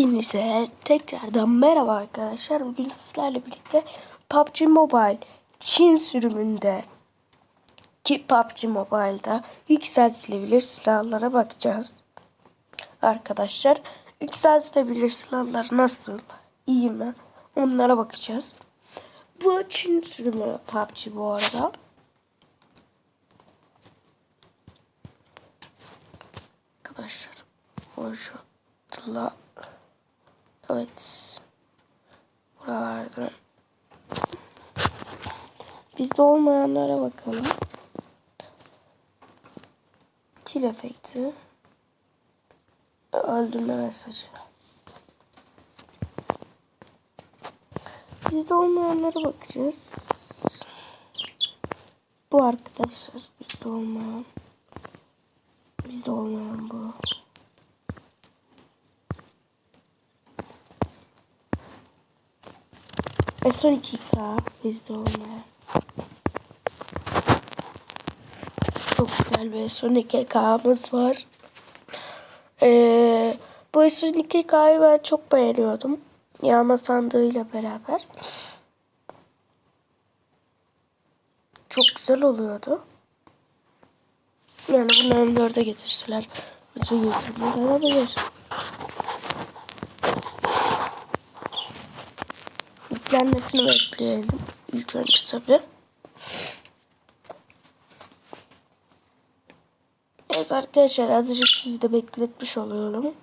Hepinize tekrardan merhaba arkadaşlar. Bugün sizlerle birlikte PUBG Mobile Çin sürümünde ki PUBG Mobile'da yükseltilebilir silahlara bakacağız. Arkadaşlar yükseltilebilir silahlar nasıl, iyi mi onlara bakacağız. Bu Çin sürümü PUBG bu arada. Arkadaşlar hoşla Evet. Buralarda. Bizde olmayanlara bakalım. Kill efekti. Öldürme mesajı. Bizde olmayanlara bakacağız. Bu arkadaşlar bizde olmayan. Bizde olmayan bu. S12K bizde olmayan. Çok güzel bir S12K'mız var. Ee, bu S12K'yı ben çok beğeniyordum. Yağma sandığıyla beraber. Çok güzel oluyordu. Yani bunu M4'e getirseler bütün YouTube'lar alabilir. Yüklenmesini bekleyelim. İlk önce tabii. Evet arkadaşlar azıcık sizi de bekletmiş oluyorum.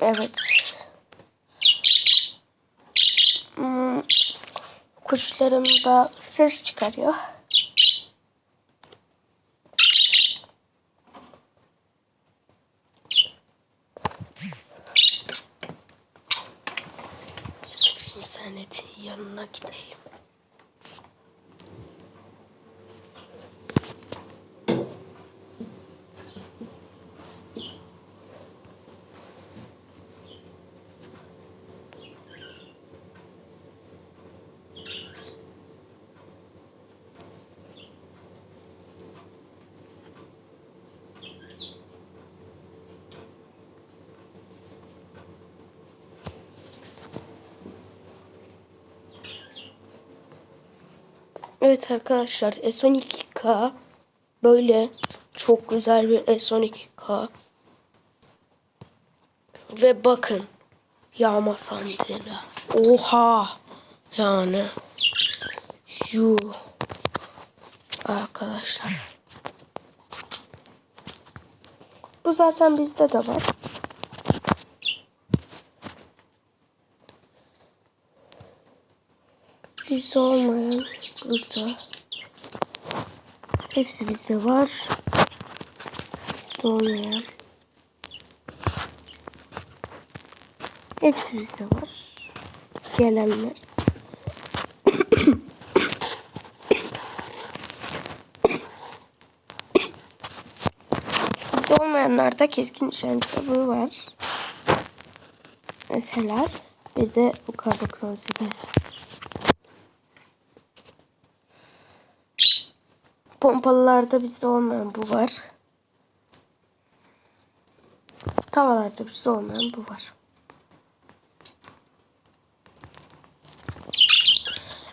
Evet. Hmm, kuşlarım da ses çıkarıyor. İnternetin yanına gideyim. Evet arkadaşlar S12K böyle çok güzel bir S12K. Ve bakın yağma sandığına. Oha yani. Yu. Arkadaşlar. Bu zaten bizde de var. Bizde olmayan burada. Hepsi bizde var. Bizde olmayan. Hepsi bizde var. Gelenler. bizde olmayanlarda keskin nişancı tabağı var. Mesela bir de bu kar 98. Pompalılarda bizde olmayan bu var. Tavalarda bizde olmayan bu var.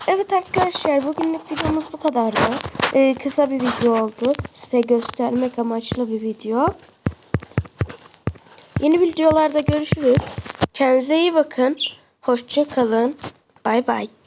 Evet arkadaşlar bugünlük videomuz bu kadardı. Ee, kısa bir video oldu. Size göstermek amaçlı bir video. Yeni videolarda görüşürüz. Kendinize iyi bakın. Hoşça kalın. Bay bay.